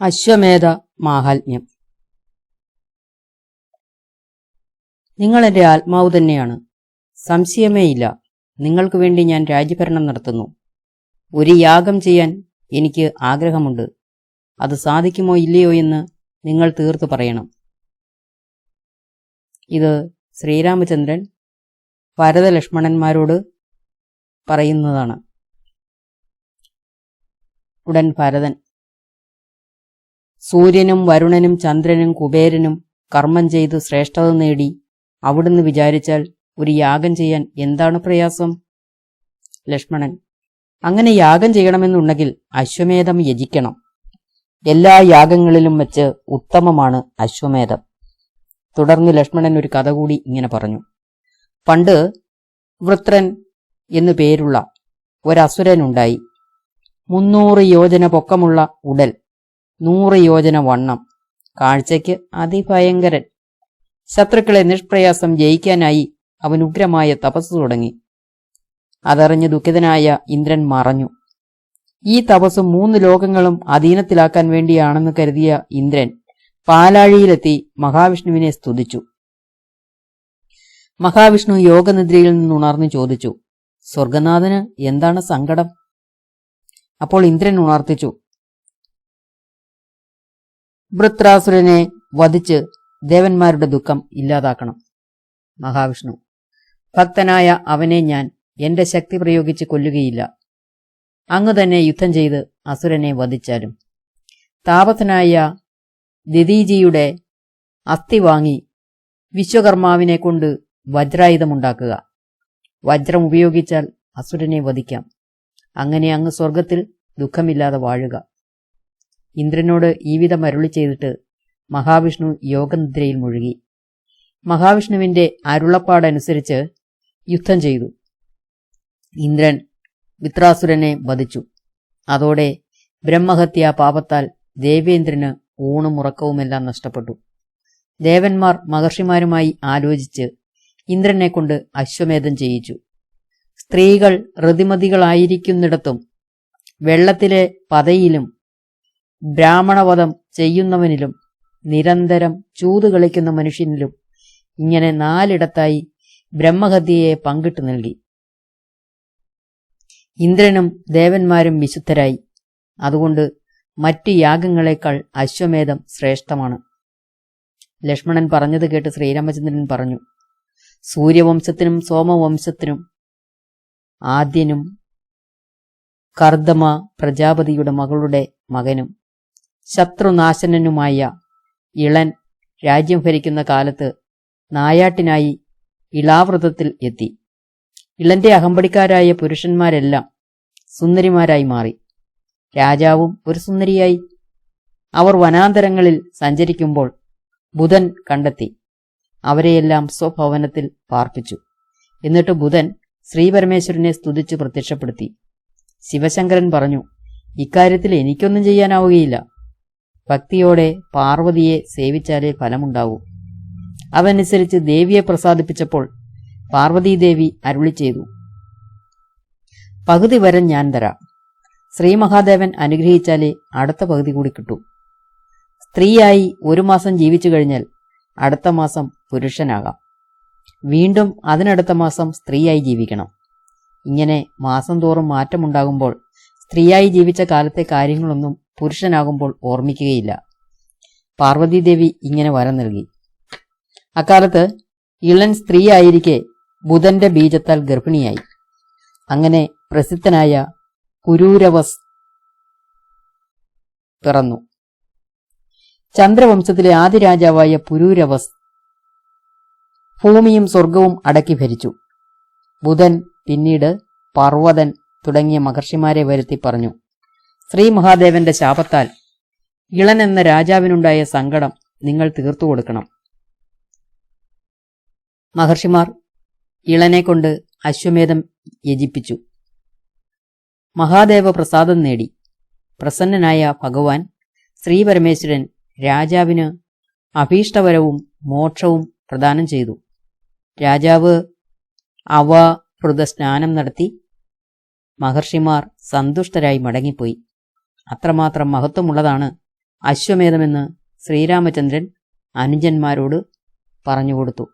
അശ്വമേധ മാഹാത്മ്യം. നിങ്ങൾ എന്റെ ആത്മാവ് തന്നെയാണ്. സംശയമേയില്ല നിങ്ങൾക്ക് വേണ്ടി ഞാൻ രാജ്യഭരണം നടത്തുന്നു. ഒരു യാഗം ചെയ്യാൻ എനിക്ക് ആഗ്രഹമുണ്ട്. അത് സാധിക്കുമോ ഇല്ലയോ എന്ന് നിങ്ങൾ തീർത്തു പറയണം. ഇത് ശ്രീരാമചന്ദ്രൻ ഭരതലക്ഷ്മണന്മാരോട് പറയുന്നതാണ്. ഉടൻ ഭരതൻ സൂര്യനും വരുണനും ചന്ദ്രനും കുബേരനും കർമ്മം ചെയ്തു ശ്രേഷ്ഠത നേടി അവിടുന്ന് വിചാരിച്ചാൽ ഒരു യാഗം ചെയ്യാൻ എന്താണ് പ്രയാസം? ലക്ഷ്മണൻ അങ്ങനെ യാഗം ചെയ്യണമെന്നുണ്ടെങ്കിൽ അശ്വമേധം യജിക്കണം. എല്ലാ യാഗങ്ങളിലും വെച്ച് ഉത്തമമാണ് അശ്വമേധം. തുടർന്ന് ലക്ഷ്മണൻ ഒരു കഥ കൂടി ഇങ്ങനെ പറഞ്ഞു. പണ്ട് വൃത്രൻ എന്നു പേരുള്ള ഒരസുരനുണ്ടായി. മുന്നൂറ് യോജന പൊക്കമുള്ള ഉടൽ നൂറ് യോജന വണ്ണം. കാഴ്ചയ്ക്ക് അതിഭയങ്കരൻ. ശത്രുക്കളെ നിഷ്പ്രയാസം ജയിക്കാനായി അവൻ ഉഗ്രമായ തപസ് തുടങ്ങി. അതറിഞ്ഞ് ദുഃഖിതനായ ഇന്ദ്രൻ മറഞ്ഞു. ഈ തപസ് മൂന്ന് ലോകങ്ങളും അധീനത്തിലാക്കാൻ വേണ്ടിയാണെന്ന് കരുതിയ ഇന്ദ്രൻ പാലാഴിയിലെത്തി മഹാവിഷ്ണുവിനെ സ്തുതിച്ചു. മഹാവിഷ്ണു യോഗനിദ്രയിൽ നിന്നുണർന്നു ചോദിച്ചു സ്വർഗനാഥന് എന്താണ് സങ്കടം? അപ്പോൾ ഇന്ദ്രൻ ഉണർത്തിച്ചു വൃത്രാസുരനെ വധിച്ച് ദേവന്മാരുടെ ദുഃഖം ഇല്ലാതാക്കണം. മഹാവിഷ്ണു ഭക്തനായ അവനെ ഞാൻ എന്റെ ശക്തി പ്രയോഗിച്ച് കൊല്ലുകയില്ല. അങ്ങ് തന്നെ യുദ്ധം ചെയ്ത് അസുരനെ വധിച്ചാലും. താപസനായ ദിദീജിയുടെ അസ്ഥി വാങ്ങി വിശ്വകർമാവിനെ കൊണ്ട് വജ്രായുധമുണ്ടാക്കുക. വജ്രം ഉപയോഗിച്ചാൽ അസുരനെ വധിക്കാം. അങ്ങനെ അങ്ങ് സ്വർഗത്തിൽ ദുഃഖമില്ലാതെ വാഴുക. ഇന്ദ്രനോട് ഈ വിധം അരുളി ചെയ്തിട്ട് മഹാവിഷ്ണു യോഗനിദ്രയിൽ മുഴുകി. മഹാവിഷ്ണുവിന്റെ അരുളപ്പാടനുസരിച്ച് യുദ്ധം ചെയ്തു. ഇന്ദ്രൻ വിത്രാസുരനെ വധിച്ചു. അതോടെ ബ്രഹ്മഹത്യ പാപത്താൽ ദേവേന്ദ്രന് ഊണും ഉറക്കവുമെല്ലാം നഷ്ടപ്പെട്ടു. ദേവന്മാർ മഹർഷിമാരുമായി ആലോചിച്ച് ഇന്ദ്രനെ കൊണ്ട് അശ്വമേധം ചെയ്യിച്ചു. സ്ത്രീകൾ ഋതിമതികളായിരിക്കുന്നിടത്തും വെള്ളത്തിലെ പതയിലും ബ്രാഹ്മണവധം ചെയ്യുന്നവനിലും നിരന്തരം ചൂത് കളിക്കുന്ന മനുഷ്യനിലും ഇങ്ങനെ നാലിടത്തായി ബ്രഹ്മഹത്യയെ പങ്കിട്ടു നൽകി. ഇന്ദ്രനും ദേവന്മാരും വിശുദ്ധരായി. അതുകൊണ്ട് മറ്റ് യാഗങ്ങളെക്കാൾ അശ്വമേധം ശ്രേഷ്ഠമാണ്. ലക്ഷ്മണൻ പറഞ്ഞത് കേട്ട് ശ്രീരാമചന്ദ്രൻ പറഞ്ഞു സൂര്യവംശത്തിനും സോമവംശത്തിനും ആദ്യനും കർദമ പ്രജാപതിയുടെ മകളുടെ മകനും ശത്രുനാശനനുമായ ഇളൻ രാജ്യം ഭരിക്കുന്ന കാലത്ത് നായാട്ടിനായി ഇളാവൃതത്തിൽ എത്തി. ഇളന്റെ അഹമ്പടിക്കാരായ പുരുഷന്മാരെല്ലാം സുന്ദരിമാരായി മാറി. രാജാവും ഒരു സുന്ദരിയായി. അവർ വനാന്തരങ്ങളിൽ സഞ്ചരിക്കുമ്പോൾ ബുധൻ കണ്ടെത്തി. അവരെയെല്ലാം സ്വഭവനത്തിൽ പാർപ്പിച്ചു. എന്നിട്ട് ബുധൻ ശ്രീപരമേശ്വരനെ സ്തുതിച്ചു പ്രത്യക്ഷപ്പെടുത്തി. ശിവശങ്കരൻ പറഞ്ഞു ഇക്കാര്യത്തിൽ എനിക്കൊന്നും ചെയ്യാനാവുകയില്ല. ഭക്തിയോടെ പാർവതിയെ സേവിച്ചാലേ ഫലമുണ്ടാവൂ. അതനുസരിച്ച് ദേവിയെ പ്രസാദിപ്പിച്ചപ്പോൾ പാർവതീദേവി അരുളി ചെയ്തു. പകുതി വരം ഞാൻ തരാം. ശ്രീ മഹാദേവൻ അനുഗ്രഹിച്ചാലേ അടുത്ത പകുതി കൂടി കിട്ടൂ. സ്ത്രീയായി ഒരു മാസം ജീവിച്ചു കഴിഞ്ഞാൽ അടുത്ത മാസം പുരുഷനാകാം. വീണ്ടും അതിനടുത്ത മാസം സ്ത്രീയായി ജീവിക്കണം. ഇങ്ങനെ മാസം തോറും മാറ്റമുണ്ടാകുമ്പോൾ സ്ത്രീയായി ജീവിച്ച കാലത്തെ കാര്യങ്ങളൊന്നും പുരുഷനാകുമ്പോൾ ഓർമ്മിക്കുകയില്ല. പാർവതീദേവി ഇങ്ങനെ വരം നൽകി. അക്കാലത്ത് ഇളൻ സ്ത്രീയായിരിക്കെ ബുധന്റെ ബീജത്താൽ ഗർഭിണിയായി. അങ്ങനെ പ്രസിദ്ധനായ പുരൂരവസ് പിറന്നു. ചന്ദ്രവംശത്തിലെ ആദ്യ രാജാവായ പുരൂരവസ് ഭൂമിയും സ്വർഗവും അടക്കി ഭരിച്ചു. ബുധൻ പിന്നീട് പർവതൻ തുടങ്ങിയ മഹർഷിമാരെ വരുത്തി പറഞ്ഞു. ശ്രീ മഹാദേവന്റെ ശാപത്താൽ ഇളൻ എന്ന രാജാവിനുണ്ടായ സങ്കടം നിങ്ങൾ തീർത്തു കൊടുക്കണം. മഹർഷിമാർ ഇളനെ കൊണ്ട് അശ്വമേധം യജിപ്പിച്ചു. മഹാദേവ പ്രസാദം നേടി. പ്രസന്നനായ ഭഗവാൻ ശ്രീപരമേശ്വരൻ രാജാവിന് അഭീഷ്ടവരവും മോക്ഷവും പ്രദാനം ചെയ്തു. രാജാവ് അവ സ്നാനം നടത്തി. മഹർഷിമാർ സന്തുഷ്ടരായി മടങ്ങിപ്പോയി. അത്രമാത്രം മഹത്വമുള്ളതാണ് അശ്വമേധമെന്ന് ശ്രീരാമചന്ദ്രൻ അനുജന്മാരോട് പറഞ്ഞുകൊടുത്തു